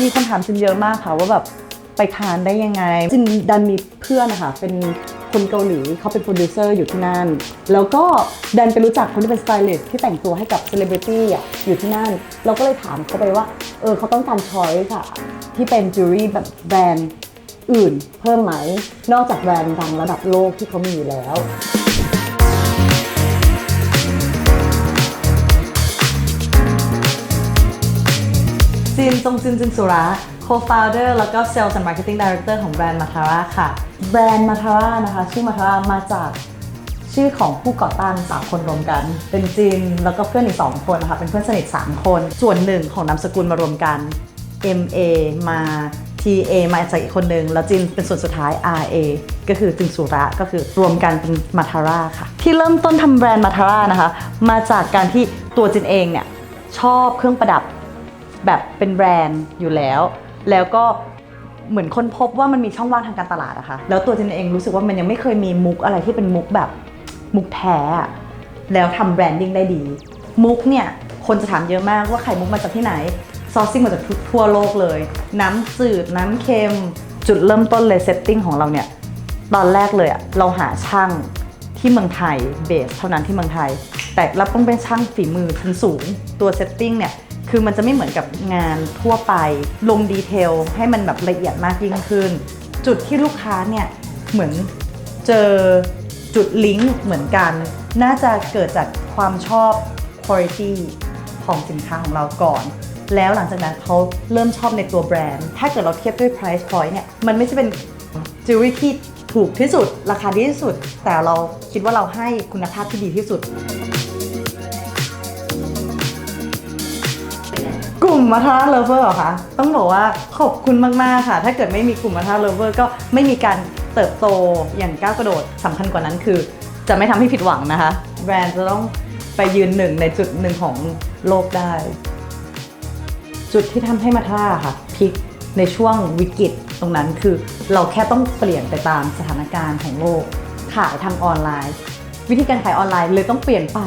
มีคนถามจินเยอะมากค่ะว่าแบบไปคานได้ยังไงจินดันมีเพื่อนนะคะเป็นคนเกาหลีเขาเป็นโปรดิวเซอร์อยู่ที่นั่น แล้วก็ดันไปรู้จักคนที่เป็นสไตลิสต์ที่แต่งตัวให้กับเซเลบริตี้อะอยู่ที่นั่น เราก็เลยถามเขาไปว่า เออเขาต้องการช้อยส์ค่ะ ที่เป็นจูรี่แบบแบรนด์อื่นเพิ่มไหม นอกจากแบรนด์ดังระดับโลกที่เขามีอยู่แล้ว จินจงจินจินสุระ co-founder แล้วก็ sales and marketing director ของแบรนด์มาทาร่าค่ะ แบรนด์มาทาร่านะคะ ชื่อมาทาร่ามาจากชื่อของผู้ก่อตั้ง 3 คนรวมกัน เป็นจินแล้วก็เพื่อนอีก 2 คนนะคะเป็นเพื่อนสนิท 3 คน ส่วนหนึ่งของนามสกุลมารวมกัน M A มา T A มาจากอีกคนหนึ่งแล้วจินเป็นส่วนสุดท้าย R A ก็คือจินสุระก็คือรวมกันเป็นมาทาร่าค่ะ ที่เริ่มต้นทำแบรนด์มาทาร่านะคะ มาจากการที่ตัวจินเองเนี่ยชอบเครื่องประดับ แบบเป็นแบรนด์อยู่แล้ว แล้วก็เหมือนค้นพบว่ามันมีช่องว่างทางการตลาดอะค่ะแล้วตัวเจนเองรู้สึกว่ามันยังไม่เคยมีมุกอะไรที่เป็นมุกแบบมุกแท้แล้วทำแบรนดิ้งได้ดี มุกเนี่ยคนจะถามเยอะมากว่าไข่มุกมาจากที่ไหน ซอร์ซิ่งมาจากทั่วโลกเลย น้ำจืด น้ำเค็ม จุดเริ่มต้นเลยเซตติ้งของเราเนี่ยตอนแรกเลยอะเราหาช่างที่เมืองไทยเบสเท่านั้นที่เมืองไทย แต่เราต้องเป็นช่างฝีมือชั้นสูง ตัวเซตติ้งเนี่ย คือมันจะไม่เหมือนกับงานทั่วไป ลงดีเทลให้มันแบบละเอียดมากยิ่งขึ้น จุดที่ลูกค้าเนี่ยเหมือนเจอจุดลิงก์เหมือนกัน น่าจะเกิดจากความชอบ quality ของสินค้าของเราก่อน แล้วหลังจากนั้นเขาเริ่มชอบในตัวแบรนด์ ถ้าเกิดเราเทียบด้วย price point เนี่ย มันไม่ใช่เป็นจิวเวลรี่ที่ถูกที่สุด ราคาดีที่สุด แต่เราคิดว่าเราให้คุณภาพที่ดีที่สุด ลุ่มมาทาเลเวอร์เหรอคะต้องบอกว่าขอบคุณมากๆค่ะ ถ้าเกิดไม่มีกลุ่มมาทาเลเวอร์ก็ไม่มีการเติบโตอย่างก้าวกระโดดสำคัญกว่านั้นคือ จะไม่ทำให้ผิดหวังนะคะ แบรนด์จะต้องไปยืนหนึ่งในจุดหนึ่งของโลกได้ จุดที่ทำให้มาท่าค่ะพลิกในช่วงวิกฤตตรงนั้นคือเราแค่ต้องเปลี่ยนไปตามสถานการณ์ของโลกขายทางออนไลน์ วิธีการขายออนไลน์เลยต้องเปลี่ยนไป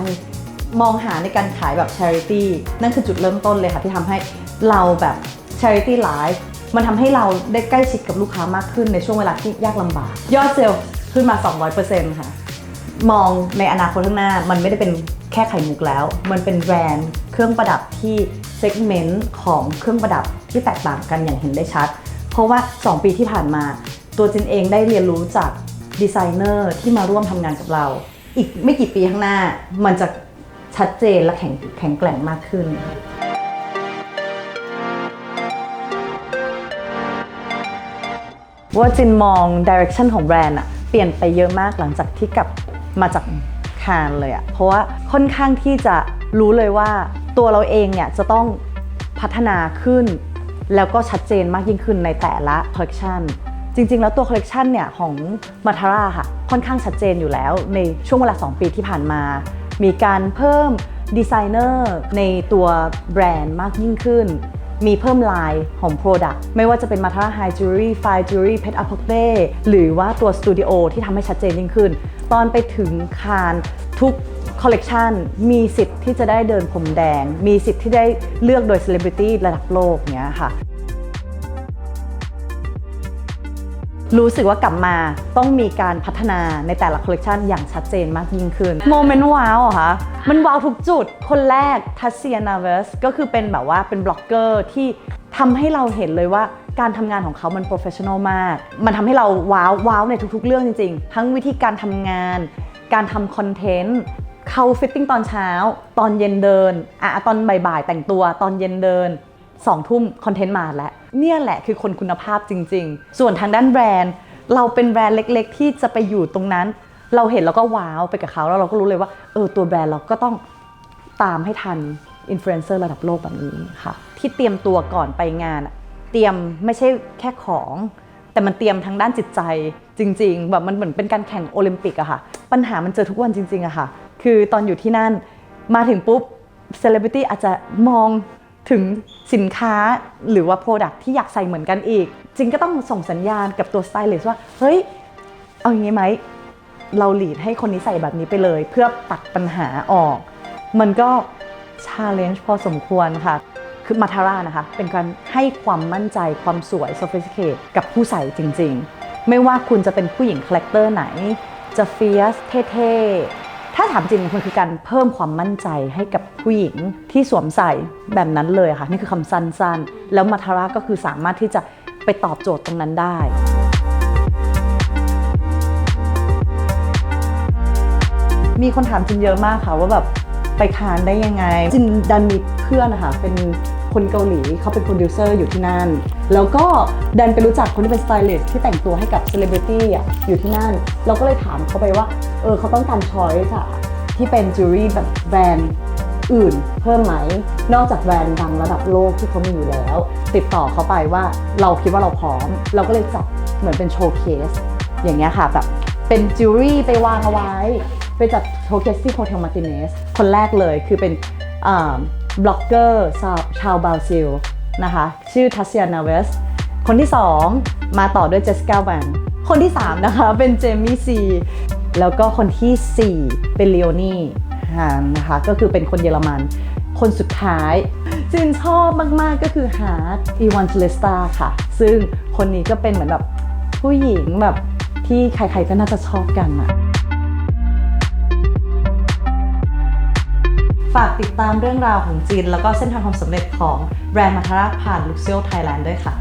มองหาในการขายแบบ charity นั่นคือจุดเริ่มต้นเลยค่ะที่ทำให้เราแบบ charity life มันทำให้เราได้ใกล้ชิดกับลูกค้ามากขึ้นในช่วงเวลาที่ยากลำบาก ยอดเซลล์ขึ้นมา 200%ค่ะ มองในอนาคตข้างหน้ามันไม่ได้เป็นแค่ไข่มุกแล้ว มันเป็นแบรนด์เครื่องประดับที่เซกเมนต์ของเครื่องประดับที่แตกต่างกันอย่างเห็นได้ชัด เพราะว่า 2 ปีที่ผ่านมา ตัวจินเองได้เรียนรู้จากดีไซเนอร์ที่มาร่วมทำงานกับเรา อีกไม่กี่ปีข้างหน้ามันจะ ชัดเจนและแข็งแข็งแกร่งมากขึ้น ว่าจินมองดิเรกชันของแบรนด์อะเปลี่ยนไปเยอะมากหลังจากที่กลับมาจากคานเลยอะเพราะว่าค่อนข้างที่จะรู้เลยว่าตัวเราเองเนี่ยจะต้องพัฒนาขึ้น แล้วก็ชัดเจนมากยิ่งขึ้นในแต่ละคอลเลกชันจริง ๆ แล้วตัวคอลเลกชันเนี่ยของมาทาร่าค่ะค่อนข้างชัดเจนอยู่แล้วในช่วงเวลา 2 ปีที่ผ่านมา มีการเพิ่มดีไซเนอร์ในตัวแบรนด์มากยิ่งขึ้น มีเพิ่มลายของ Product ไม่ว่าจะเป็น Matra High Jewelry Fine Jewelry Pet a p o t e หรือว่าตัวสตูดิโอที่ทำให้ชัดเจนยิ่งขึ้น ตอนไปถึงคานทุกคอลเลกชันมีสิทธิ์ที่จะได้เดินพรมแดง มีสิทธิ์ที่ได้เลือกโดยเซเลบริตี้ระดับโลกเนี้ยค่ะ รู้สึกว่ากลับมาต้องมีการพัฒนาในแต่ละคอลเลกชันอย่างชัดเจนมากยิ่งขึ้นโมเมนต์ว้าวเหรอคะมันว้าวทุกจุด คนแรกทัสเซียนาเวสก็คือเป็นแบบว่าเป็นบล็อกเกอร์ที่ทำให้เราเห็นเลยว่าการทำงานของเขามันโปรเฟชชั่นอลมาก มันทำให้เราว้าวว้าวในทุกๆ เรื่องจริงๆ ทั้งวิธีการทำงาน การทำคอนเทนต์เข้าฟิตติ้งตอนเช้า ตอนเย็นเดินอะตอนบ่ายๆ แต่งตัวตอนเย็นเดิน สองทุ่มคอนเทนต์มาแล้วเนี่ยแหละคือคนคุณภาพจริง ๆ ส่วนทางด้านแบรนด์ เราเป็นแบรนด์เล็ก ๆ ที่จะไปอยู่ตรงนั้น เราเห็นแล้วก็ว้าวไปกับเขาแล้วเราก็รู้เลยว่าเออตัวแบรนด์เราก็ต้องตามให้ทันอินฟลูเอนเซอร์ระดับโลกแบบนี้ค่ะ ที่เตรียมตัวก่อนไปงาน เตรียมไม่ใช่แค่ของ แต่มันเตรียมทางด้านจิตใจจริง ๆ แบบมันเหมือนเป็นการแข่งโอลิมปิกอะค่ะ ปัญหามันเจอทุกวันจริงๆอะค่ะ คือตอนอยู่ที่นั่นมาถึงปุ๊บเซเลบริตี้อาจจะมอง ถึงสินค้าหรือว่า Product ที่อยากใส่เหมือนกันอีก จริงก็ต้องส่งสัญญาณกับตัวสไตลิสต์ว่า เฮ้ย เอาอย่างนี้ไหม เราหลีดให้คนนี้ใส่แบบนี้ไปเลย เพื่อตัดปัญหาออก มันก็ชาเลนจ์พอสมควรค่ะ คือมาทาร่านะคะ เป็นการให้ความมั่นใจความสวย sophisticate กับผู้ใส่จริง ๆ ไม่ว่าคุณจะเป็นผู้หญิงคาแรคเตอร์ไหน จะเฟียสเท่ๆ ถ้าถามจริงมันคือการเพิ่มความมั่นใจให้กับผู้หญิงที่สวมใส่แบบนั้นเลยค่ะ นี่คือคำสั้นๆ แล้วมาทาร่าก็คือสามารถที่จะไปตอบโจทย์ตรงนั้นได้มีคนถามจินเยอะมากค่ะว่าแบบไปคานได้ยังไง จินดันมีเพื่อนนะคะเป็น คนเกาหลีเขาเป็นโปรดิวเซอร์อยู่ที่นั่น แล้วก็ดันไปรู้จักคนที่เป็นสไตลิสต์ที่แต่งตัวให้กับเซเลบริตี้อะอยู่ที่นั่น เราก็เลยถามเขาไปว่า เออเขาต้องการช้อยส์อะที่เป็นจิวเวลรี่แบบแบรนด์อื่นเพิ่มไหม นอกจากแบรนด์ดังระดับโลกที่เขามีอยู่แล้ว ติดต่อเขาไปว่าเราคิดว่าเราพร้อม เราก็เลยจัดเหมือนเป็นโชว์เคส อย่างเงี้ยค่ะแบบเป็นจิวเวลรี่ไปวางเอาไว้ ไปจัดโชว์เคสที่โฮเทลมาร์ติเนสคนแรกเลยคือเป็น บล็อกเกอร์ชาวชาวบราซิลนะคะ ชื่อทัสเซียนาเวส คนที่ 2 มาต่อด้วยเจสกาแวนคนที่ 3 นะคะ เป็นเจมี่ซี แล้วก็คนทีสี่4 เป็นเลโอนี่ฮานนะคะ ก็คือเป็นคนเยอรมัน คนสุดท้ายจินชอบมาก ๆ ก็คือฮาร์ดอีวานเทเลสตาค่ะ ซึ่งคนนี้ก็เป็นเหมือนแบบผู้หญิงแบบที่ใครๆก็น่าจะชอบกันอะ ฝากติดตามเรื่องราวของจีน แล้วก็เส้นทางความสำเร็จของแบรนด์มาทาราผ่านลุคเซียลไทยแลนด์ด้วยค่ะ